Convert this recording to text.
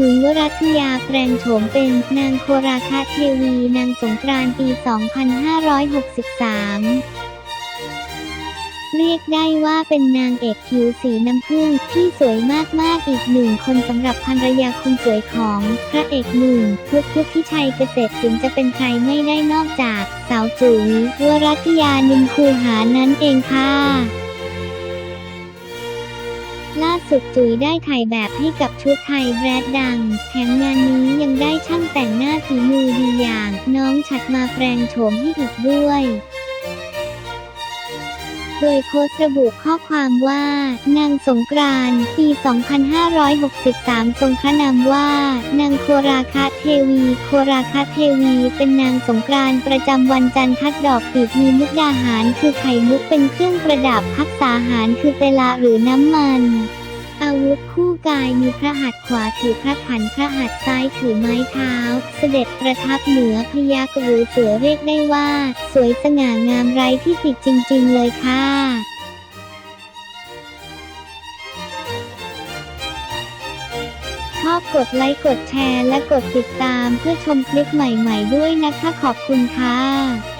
ยุ้ยวรัตยาแปลงโฉมเป็นนางโคราคาเทวี นางสงกรานต์ปี 2563เรียกได้ว่าเป็นนางเอกผิวสีน้ำผึ้งที่สวยมาก ๆ อีกหนึ่งคนสำหรับภรรยาคนสวยของพระเอกหนุ่มพุทธพุทธิชัยเกษตรสินจะเป็นใครไม่ได้นอกจาก สาวจุ๋ยวรัตยานินคูหานั่นเองค่ะ สุดจุ๋ยได้ถ่ายแบบให้กับชุดไทยแบรนด์ดัง แถมงานนี้ยังได้ช่างแต่งหน้าฝีมือดีอย่าง น้องฉัดมาแปลงโฉมให้อีกด้วยโดยโพสต์ระบุข้อความว่า นางสงกรานต์ปี 2563 ทรงพระนามว่า นางโคราคาเทวี โคราคาเทวี เป็นนางสงกรานต์ประจำวันจันทร์ทัดดอกปีกมีมุกดาหาร คือไข่มุกเป็นเครื่องประดับพักษาหารคือเตลาหรือน้ำมัน อาวุธคู่กายมีพระหัตถ์ขวาถือพระขันพระหัตถ์ซ้ายถือไม้เท้า เสด็จประทับเหนือพยักหรือเสือเรียกได้ว่า สวยสง่างามไร้ที่ติจริง ๆ เลยค่ะชอบกดไลค์กดแชร์และกดติดตามเพื่อชมคลิปใหม่ ๆ ด้วยนะคะขอบคุณค่ะ